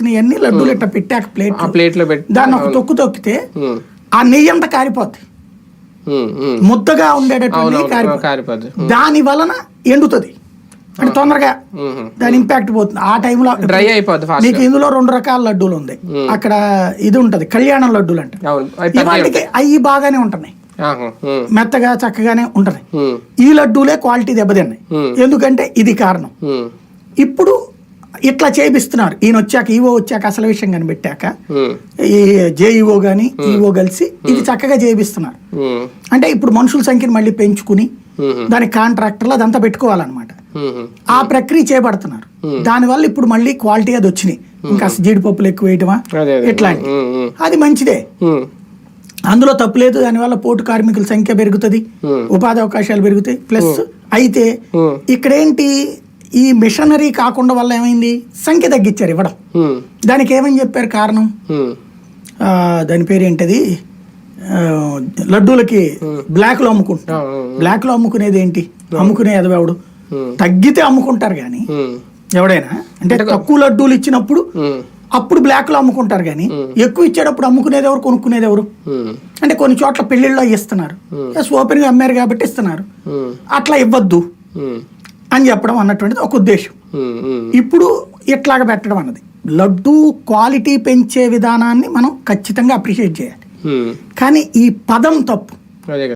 చేసినవన్నీ లడ్డూలు ఇట్లా పెట్టాక ప్లేట్ ఆ ప్లేట్లో పెట్టి దాన్ని ఒక తొక్కు తొక్కితే ఆ నెయ్యి అంతా కారిపోద్ది. ఉమ్. ముద్దగా కారిపోద్ది. కారిపోద్ది. దాని వలన ఎండుతుంది. అంటే తొందరగా దాని ఇంపాక్ట్ పోతుంది. ఆ టైంలో డ్రై అయిపోద్ది ఫాస్ట్ మీకు ఇందులో రెండు రకాల లడ్డూలు ఉంది. అక్కడ ఇది ఉంటది కళ్యాణం లడ్డూలు అంట. వాటికి అవి బాగానే ఉంటున్నాయి. మెత్తగా చక్కగానే ఉంటున్నాయి. ఈ లడ్డూలే క్వాలిటీ దెబ్బతిన్నాయి. ఎందుకంటే ఇది కారణం. ఇప్పుడు ఇట్లా చేపిస్తున్నారు. ఈయన వచ్చాక ఈవో వచ్చాక అసలు విషయం కనిపెట్టాక ఈ జేఈఓ గాని ఈవో కలిసి ఇది చక్కగా చేపిస్తున్నారు. అంటే ఇప్పుడు మనుషుల సంఖ్యను మళ్ళీ పెంచుకుని దానికి కాంట్రాక్టర్లు అదంతా పెట్టుకోవాలన్నమాట. ఆ ప్రక్రియ చేపడుతున్నారు. దానివల్ల ఇప్పుడు మళ్ళీ క్వాలిటీ అది వచ్చినాయి. ఇంకా జీడిపప్పులు ఎక్కువ వేయటమా ఇట్లాంటి అది మంచిదే. అందులో తప్పులేదు దానివల్ల పోటు కార్మికుల సంఖ్య పెరుగుతుంది. ఉపాధి అవకాశాలు పెరుగుతాయి. ప్లస్ అయితే. ఇక్కడేంటి ఈ మిషనరీ కాకుండా వల్ల ఏమైంది? సంఖ్య తగ్గించారు ఇవ్వడం. దానికి ఏమని చెప్పారు కారణం? దాని పేరు ఏంటది? లడ్డూలకి బ్లాక్లో అమ్ముకుంటున్నారు. అవును, అవును. బ్లాక్లో అమ్ముకునేది ఏంటి? అమ్ముకునే ఎదవెవడు ఉమ్, తగ్గితే అమ్ముకుంటారు కానీ ఎవడైనా? అంటే తక్కువ లడ్డూలు ఇచ్చినప్పుడు అప్పుడు బ్లాక్లో అమ్ముకుంటారు కానీ ఎక్కువ ఇచ్చేటప్పుడు అమ్ముకునేది ఎవరు? కొనుక్కునేది ఎవరు? అంటే కొన్ని చోట్ల పెళ్ళిళ్ళలో ఇస్తున్నారు. ఎస్ ఓపెన్గా అమ్మారు కాబట్టి ఇస్తున్నారు. అట్లా ఇవ్వద్దు. అని చెప్పడం అన్నటువంటిది ఒక ఉద్దేశం. ఇప్పుడు ఇట్లాగ పెట్టడం అన్నది. లడ్డు క్వాలిటీ పెంచే విధానాన్ని మనం ఖచ్చితంగా అప్రిషియేట్ చేయాలి. కానీ ఈ పదం తప్పు.